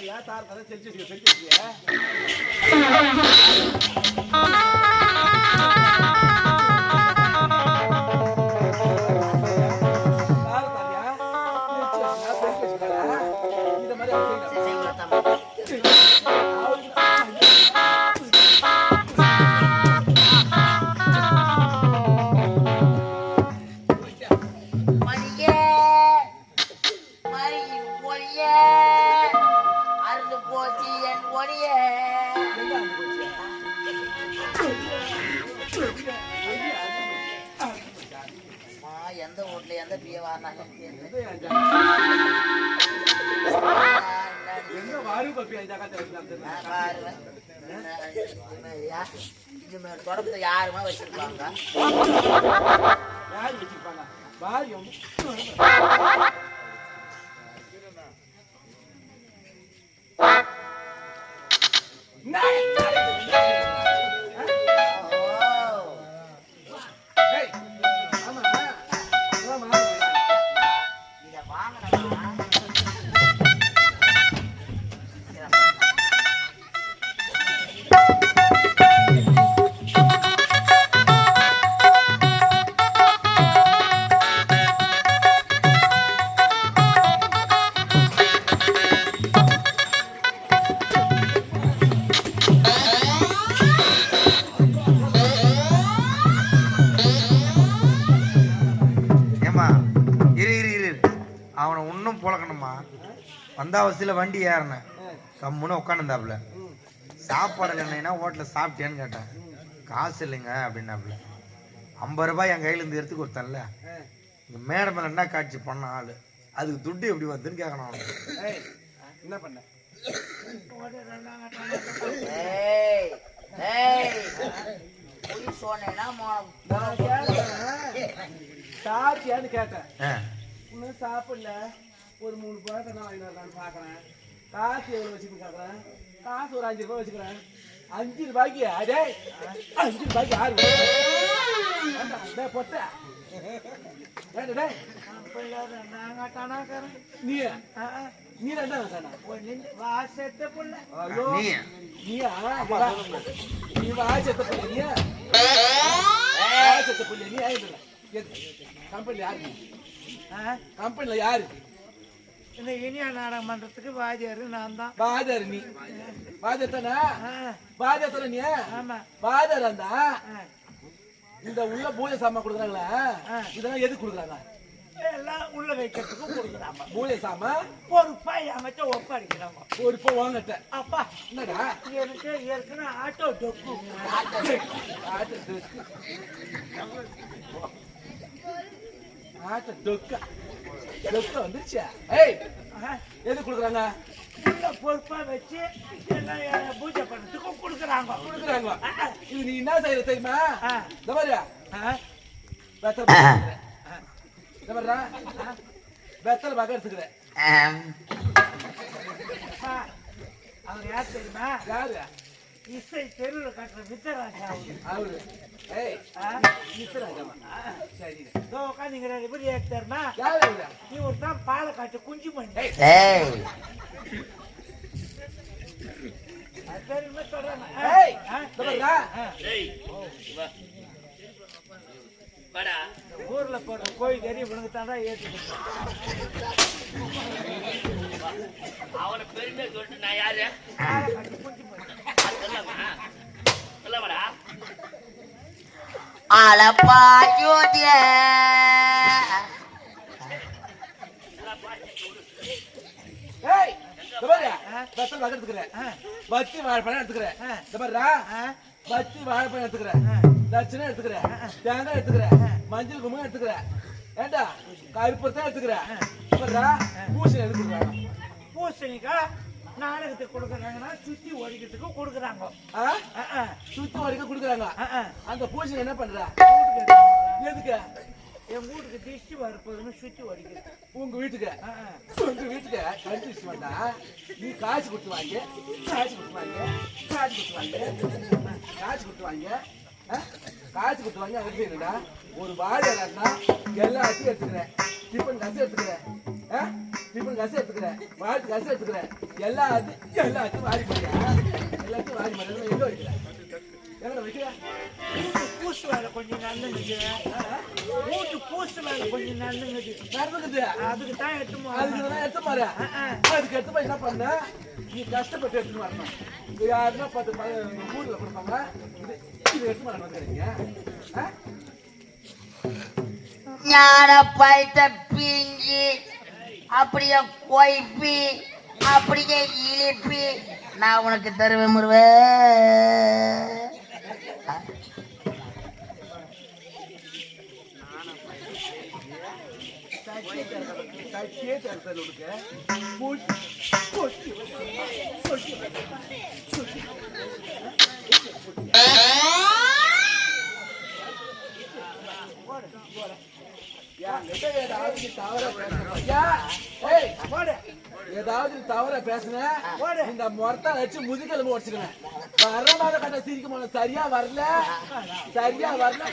பாரியா தார் கதை தெரிஞ்சு வச்சுக்க தெரிஞ்சு வச்சுக்க தார் தாரியா தெரிஞ்சு வச்சுக்க தெரிஞ்சு வச்சுக்க இந்த மாதிரி பாருவேன். என்ன, யா- இது மாதிரி தொடர்பு யாருமா வச்சிருப்பாங்க வந்தாவசியில் வண்டி ஏறினேன் கம்முன்னு உட்காந்துருந்தாப்புல சாப்பாடு இல்லைன்னா ஹோட்டலில் சாப்பிட்டேன்னு கேட்டேன். காசு இல்லைங்க அப்படின்னாப்புல. ஐம்பது ரூபாய் என் கையிலேருந்து எடுத்து கொடுத்தேன்ல. இந்த மேடை மேலே என்ன காட்சி பண்ண ஆள்? அதுக்கு துட்டு எப்படி வருதுன்னு கேட்கணும் அவனுக்கு. என்ன பண்ண? நான் கேட்டேன் சாப்பிட்டியான்னு கேட்டேன். ஆ. இன்னும் சாப்பிடல. ஒரு மூணு பழத்தை நான் வாங்கி வரலான்னு பார்க்குறேன். காசு எவ்வளோ வச்சுன்னு கேட்குறேன் காசு ஒரு அஞ்சு ரூபாய் வச்சுக்கிறேன். அஞ்சு ரூபாய்க்கு அதே அஞ்சு ரூபாய்க்கு ஏண்டா, டேய் பொட்ட. நீ நீ ரெண்டாவது தானா? ஐயோ நீ நீயா. நீ வா செத்த புள்ள நீ வா செத்த புள்ள நீ ஆயிடுல கம்பெனில யாரு? நீ கம்பெனில யாரு? இந்த இனியா நாடகம் பண்றதுக்கு வாத்தியாரு நான் தான். பாதர் நீ. பாதர் தானே? பாதர் தானே நீ? ஆமா. பாதர் அந்த இந்த உள்ள பூஜை சாமான் கொடுக்குறாங்களா? இதெல்லாம் எதுக்கு கொடுக்குறாங்க? எல்லாம் உள்ள வைக்கிறதுக்கு கொடுக்குறாங்க. பூஜை சாமான்? ஒரு பாய் அமைச்ச ஒப்படைக்கிறாங்க. ஒரு வாங்கட்ட. அப்பா. என்னடா? எனக்கு ஏற்கனவே ஆட்டோ டொக்கு ஆட்ட டொக்கு ஆட்ட டொக்கா. டொக்கா வந்துச்சா ஏய் எது கொடுக்குறாங்க? பொறுப்பா வச்சு எல்லாம் பூஜை பண்றதுக்கு கொடுக்குறாங்க. கொடுக்குறாங்க. இது நீ என்ன செய்யற தெரியுமா. இந்த மாதிரியா. இந்த மாதிரிடா வெத்தலை பாக்க எடுத்துக்கிறேன். அவர் யார் தெரியுமா? யாரு? இசை தெருவில் கட்டுற வித்தராஜா அவரு. ஏய்? நித்துறாங்கம்மா சரி. இதோ ஏன் தெரியுமா யாரு அவரு இவர் தான் பாலை காட்டு குஞ்சு ஊர்ல போடுற கோழி கறி இவனுக்கு தாண்டா அவனை பெருமையா சொல்லிட்டு நான் யாரு? பாலை எடுத்துக்கிறேன் பத்தி வாழைப்பழம் எடுத்துக்கிறேன் பத்தி வாழைப்பழம் எடுத்துக்கிறேன் தட்சணை எடுத்துக்கிறேன் தேங்காய் எடுத்துக்கிறேன் மஞ்சள் குங்குமம் எடுத்துக்கிறேன் ஏண்டா கருப்பத்தான் எடுத்துக்கிறேன் பூசணி எடுத்துக்கிறேன் பூசணிக்கா நாடகத்துக்கு கொடுக்குறாங்கன்னா சுத்தி ஒழிக்கிறதுக்கு கொடுக்குறாங்க. சுத்தி வரைக்கும் கொடுக்குறாங்க. அந்த பூசணி என்ன பண்ற? எதுக்கு. என் வீட்டுக்கு திருஷ்டி வரப்போதுன்னு சுத்தி ஒழிக்கிறது உங்க வீட்டுக்கு. உங்க வீட்டுக்கு கண்டிச்சு வந்தா நீ காசு கொடுத்து வாங்க. காசு கொடுத்து வாங்க. காசு கொடுத்து வாங்க. காசு கொடுத்து வாங்க? காசு கொடுத்து வாங்க. அது என்னடா? ஒரு வாழை எல்லாத்தையும் எடுத்துக்கிறேன். டிஃபன் காசு எடுத்துக்கிறேன். ஆ? இப்படி கசை எடுத்துக்கிறேன். வாழ்த்து கசை எடுத்துக்கிறேன். எல்லாத்தையும் எல்லாத்தையும் வாரி போறியா எல்லாத்தையும் வாரி போறியா எங்க வைக்கிறேன் எங்க வைக்கிறேன் பூசு வேலை கொஞ்சம் நல்லது வீட்டு பூசு வேலை கொஞ்சம் நடந்துங்குது நடந்துக்குது. அதுக்கு தான் எடுத்து அதுக்கு தான் எடுத்து பாரு அதுக்கு எடுத்து போய் என்ன பண்ண நீ கஷ்டப்பட்டு எடுத்துட்டு வரணும். யாருன்னா பார்த்து ப- கொடுப்பாங்க. இது இது எடுத்து வர வந்துக்கிறீங்க ஞான பைத்த பிஞ்சி அப்படியே கொய்ப்பி அப்படியே இழிப்பி நான் உனக்கு தருவேன் முருவே கட்டியே ஏதாவது தவறா பேசுன இந்த மொரத்தை வச்சு முதுகெலும்பு உடச்சிருவேன் வர மாதிரி கட்ட சிரிக்க முடியல சரியா வரல? சரியா வரல?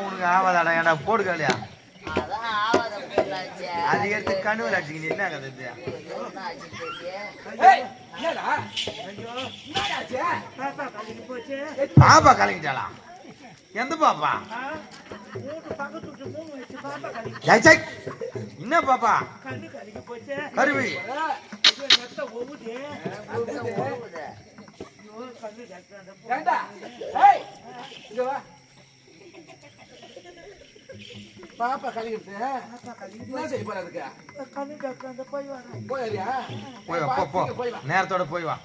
உனக்கு ஆவாதாடா ஏன்டா போடுக்காளியா அதான் ஆவாத போயிடலாச்சு அது எடுத்து கனவுல அடிச்சுக்கிட்டு என்ன கதை பாப்பா கலங்கிட்டாளா எந்த பாப்பா. என்ன பாப்பா? கருவி. வா. பாப்பா கழுகிட்டு என்ன செய்ய போற அதுக்கு? போய் போயிறியா போய் வா போ வா. நேரத்தோட போய் வா.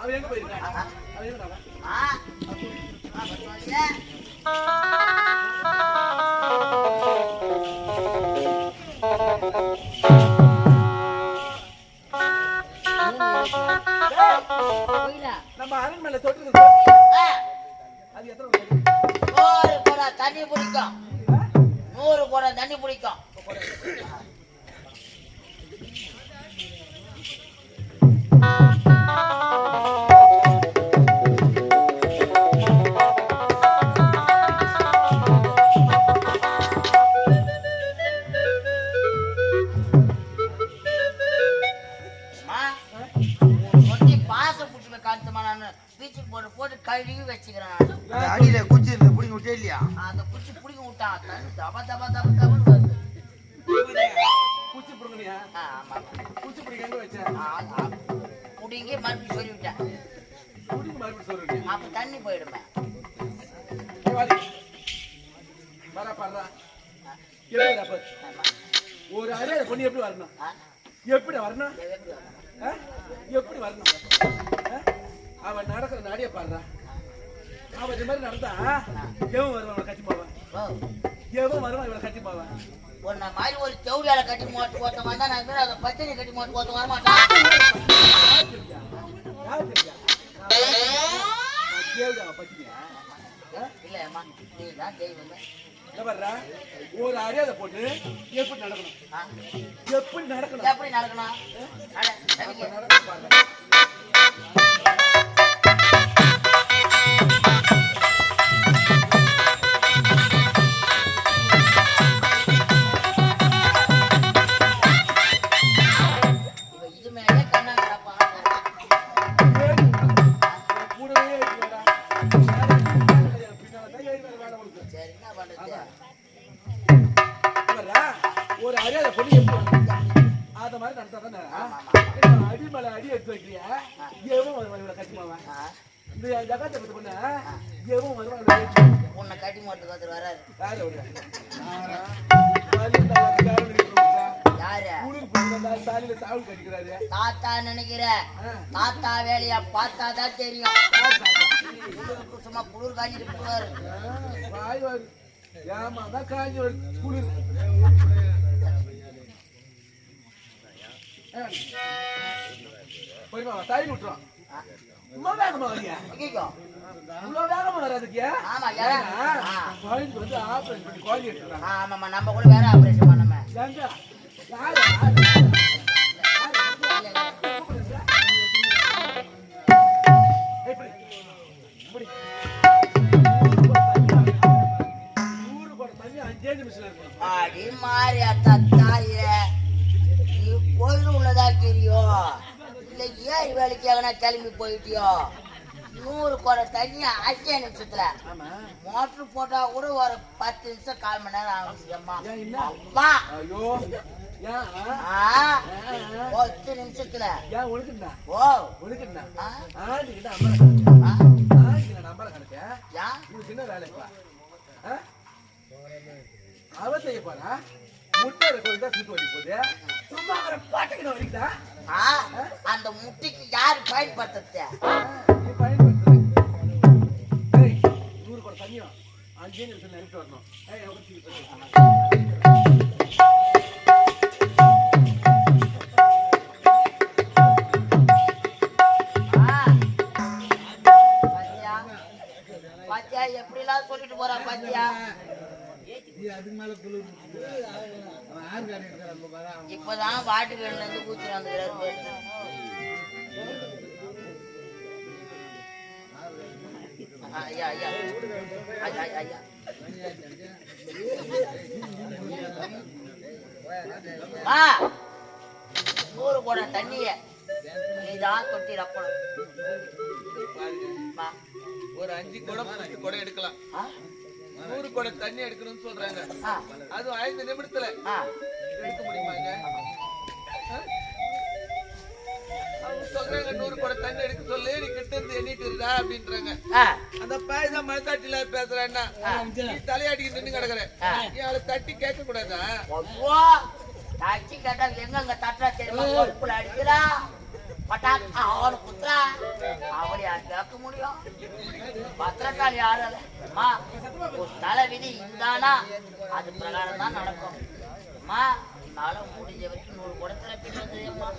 அவன் எங்க போயிருக்கான்? அவன் எங்கடா அவன்? அந்த குச்சி பிடிக்க விட்டான் தண்ணி தப தப தப தபன்னு வருது பூச்சி புடுங்கனியா? ஆமா பூச்சி பிடிக்க எங்க வச்ச? பிடிங்கி மறுபடியும் சொல்லிவிட்டேன் புடிங்க மறுபடியும் சொல்றீங்க. அப்ப தண்ணி போயிடுமே. எப்படிடா பாரு. ஆமா. ஒரு அறையில பொண்ணு எப்படி வரணும் எப்படி வரணும் எப்படி வரணும்? அவன் நடக்கிற நாடிய பாடுறா அவன் இது மாதிரி நடந்தா எவன் வருவான் அவனை கட்டி போவான் எவன் வருவான் இவனை கட்டி போவான் உன்னை மாதிரி ஒரு தெவுடியால கட்டி மோட்டு வந்தா நான் இன்னும் அதை பச்சனை கட்டி மோட்டு ஓட்ட வர மாட்டேன் யார் தெரிஞ்சா? யார் தெரிஞ்சா? நான் தேவதாவை பத்தினியா? ஆ? இல்ல அம்மா நீ தான் தெய்வமே ஒரு அறையாத போட்டு எப்படி நடக்கணும் எப்படி நடக்கணும் எப்படி நடக்கணும் ஒரு அறையாத பொண்ணு அத மாதிரி நடத்தாதானே? இப்ப அடி அடி எடுத்து வைக்கிறியா? எவன் வருவான் இவளை இந்த ஜகாத்த பத்தி பொண்ணு, எவன் வருவான் உன்னை கட்டி மாட்டு வராது தாத்தா நினைக்கிற. தாத்தா வேலைய பார்த்தா தான் தெரியும். சும்மா குளிர் காஞ்சிட்டு போவாரு வாய் வாரு ஏமா தான் காஞ்சி குளிர் போய்மா தாய் விட்டுறோம் சும்மா வேகமா வரியா? ஐயோ இவ்வளவு வேகமா வராதுக்கு ஆமா. குழந்தைக்கு வந்து ஆபரேஷன் பண்ணி குழந்தை ஆமாம்மா நம்ம கூட வேற ஆபரேஷன் பண்ணமே. அடி மாறி நீ கோயில் உள்ளதா தெரியும். இல்ல ஏறி வேலைக்காக கிளம்பி போயிட்டியோ? நூறு குடம் தண்ணி அஞ்சே நிமிஷத்துல. மோட்டர் போட்டா கூட ஒரு பத்து நிமிஷம் கால் மணி நேரம் ஆகும். அம்மா பத்து நிமிஷத்துல. ஏன் ஒழுக்குண்ணா. ஓ. ஒழுக்குண்ணா. ஆ, ஆண்டிக்கிட்ட அம்பளை கணக்கு. ஆ, ஆண்டிக்கிட்ட நம்பரை கணக்கு. ஏன்? இது என்ன வேலைப்பா? அவ செய்ய போறா? முட்டை கோயில் தான் சுத்து வலி போகுது. சும்மா பாட்டுக்கிட்ட வலிக்குதா? ஆ, அந்த முட்டைக்கு யாரு ஏய் நூறு குடம் தண்ணியும் அஞ்சே நிமிஷம் நினைட்டு வரணும். பாத்தியா எப்படிலாம் சொல்லிட்டு போறா பாத்தியா? இப்பதான் வாட்டு வேணுல இருந்து கூச்சி வந்துக்கிறாரு ஐயா ஐயா. ஐயா ஐயா நூறு குடம் தண்ணிய. தொட்டி. ஒரு அஞ்சு குடம் பத்து குடம் எடுக்கலாம்? நூறு குடம் தண்ணி எடுக்கணும்னு சொல்றாங்க. அதுவும் ஐந்து நிமிடத்துல. எடுக்க முடியுமாங்க? அவங்க சொல்றாங்க நூறு குடம் தண்ணி எடுக்க சொல்லு நீ கிட்ட இருந்து எண்ணிட்டு இருக்கா அப்படின்றாங்க. அந்த பாய் தான் மனசாட்சியில பேசுறேன்னா நீ தலையாட்டிக்கு நின்று கிடக்குற. ஆ. நீ அவளை தட்டி கேட்க கூடாதா? தச்சு கேட்டா எங்கெங்க தட்டுறா தெரியுமா? அடிக்கிறா. பட்டாக் அவனு குத்துறா அவளை யார் கேட்க முடியும் பத்திரக்கால் யாரும் இல்ல. அம்மா ஒரு தலை விதி இதுதானா அது பிரகாரம் தான் நடக்கும். அம்மா என்னால முடிஞ்ச வரைக்கும் நூறு குடத்துல பின் அம்மா.